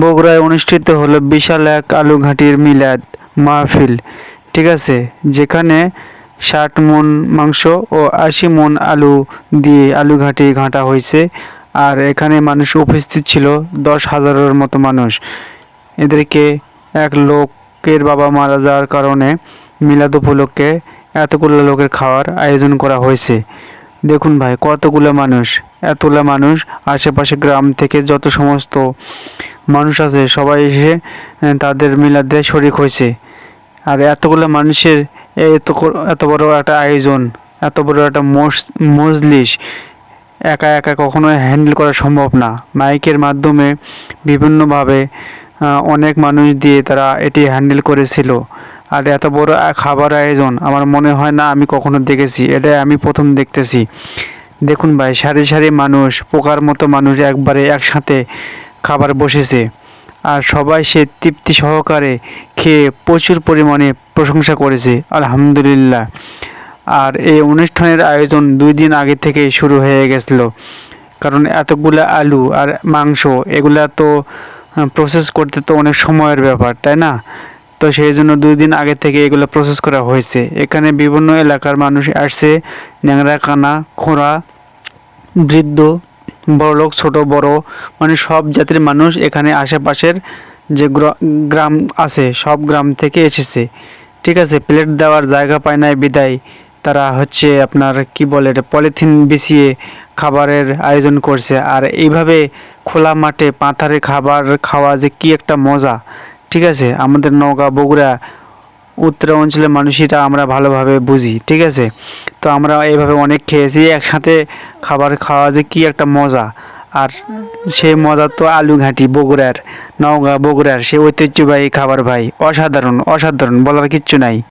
বগুড়ায় অনুষ্ঠিত হলো বিশাল এক আলু ঘাঁটির মিলাদ, মাহফিল। ঠিক আছে? যেখানে ষাট মন মাংস ও আশি মন আলু দিয়ে আলু ঘাঁটি ঘাঁটা হয়েছে। আর এখানে মানুষ উপস্থিত ছিল দশ হাজারের মতো মানুষ। এদেরকে এক লোকের বাবা মারা যাওয়ার কারণে মিলাদ উপলক্ষে এতগুলো লোকের খাওয়ার আয়োজন করা হয়েছে। দেখুন ভাই, কতগুলো মানুষ, এতগুলো মানুষ, আশেপাশে গ্রাম থেকে যত সমস্ত মানুষ আছে, সবাই এসে তাদের মিলাদে শরিক হয়েছে। আর এতগুলো মানুষের এত এত বড় একটা আয়োজন, এত বড় একটা মজলিস, একা একা কখনো হ্যান্ডেল করা সম্ভব না। মাইকের মাধ্যমে বিভিন্নভাবে অনেক মানুষ দিয়ে তারা এটি হ্যান্ডেল করেছিল। আর এত বড় খাবার আয়োজন, আমার মনে হয় না আমি কখনো দেখেছি এটা আমি প্রথম দেখতেছি। দেখুন ভাই, সারি সারি মানুষ, পোকার মতো মানুষ একবারে একসাথে খাবার বসেছে। আর সবাই সে তৃপ্তি সহকারে খেয়ে প্রচুর পরিমাণে প্রশংসা করেছে। আলহামদুলিল্লাহ। আর এই অনুষ্ঠানের আয়োজন দুই দিন আগে থেকেই শুরু হয়ে গেছিল। কারণ এতগুলো আলু আর মাংস, এগুলা তো প্রসেস করতে তো অনেক সময়ের ব্যাপার, তাই না? তো সেই জন্য দুই দিন আগে থেকে এগুলো প্রসেস করা হয়েছে। এখানে বিভিন্ন এলাকার মানুষ আসছে। ন্যাংরা, কানা, খোঁড়া, বৃদ্ধ বড়লোক, ছোট, বড় মানে সব জাতির মানুষ এখানে আশেপাশের যে গ্র- গ্রাম আছে, সব গ্রাম থেকে এসেছে। ঠিক আছে, প্লেট দেওয়ার জায়গা পায় নাই বিদায়। তারা হচ্ছে আপনার কি বলে এটা, পলিথিন বিছিয়ে খাবারের আয়োজন করছে। আর এইভাবে খোলা মাঠে পাথারে খাবার খাওয়া যে কি একটা মজা। ঠিক আছে, আমাদের নওগাঁ, বগুড়া উত্তর অঞ্চলের মানুষেরা আমরা ভালোভাবে বুঝি, ঠিক আছে? তো আমরা এইভাবে অনেক খেয়েছি, একসাথে খাবার খাওয়া যে কী একটা মজা। আর সেই মজা তো আলু ঘাঁটি বগুড়ার, নওগাঁ, বগুড়ার সে ঐতিহ্যবাহী খাবার ভাই, অসাধারণ অসাধারণ, বলার কিচ্ছু নাই।